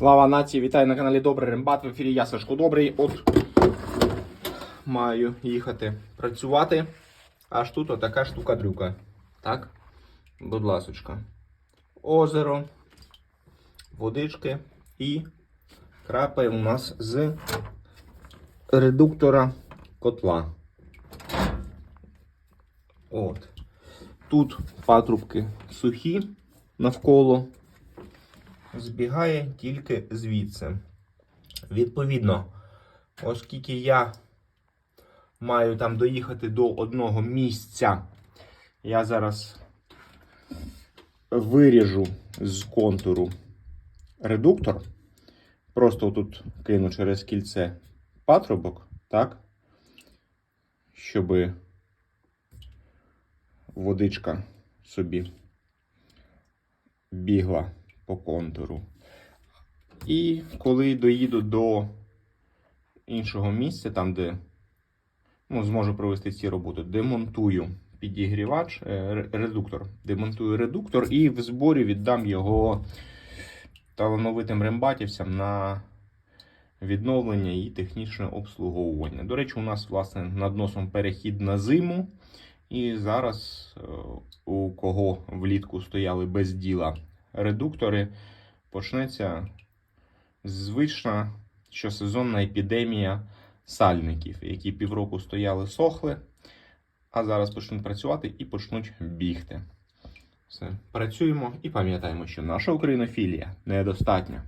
Слава нації, вітаю на каналі Добрий Рембат. В ефірі я Сашко Добрий. От маю їхати працювати. Аж тут отака штука-дрюка. Так? Будь ласочка. Озеро, водички і крапає у нас з редуктора котла. От. Тут патрубки сухі навколо збігає тільки звідси. Відповідно, оскільки я маю там доїхати до одного місця, я зараз виріжу з контуру редуктор. Просто тут кину через кільце патрубок, так? Щоб водичка собі бігла по контуру. І коли доїду до іншого місця, там, де ну, зможу провести ці роботи, демонтую підігрівач, е, редуктор. Демонтую редуктор і в зборі віддам його талановитим рембатівцям на відновлення і технічне обслуговування. До речі, у нас власне над носом перехід на зиму. І зараз е, у кого влітку стояли без діла редуктори, почнеться звична щосезонна епідемія сальників, які півроку стояли сохли, а зараз почнуть працювати і почнуть бігти. Все, працюємо і пам'ятаємо, що наша українофілія недостатня.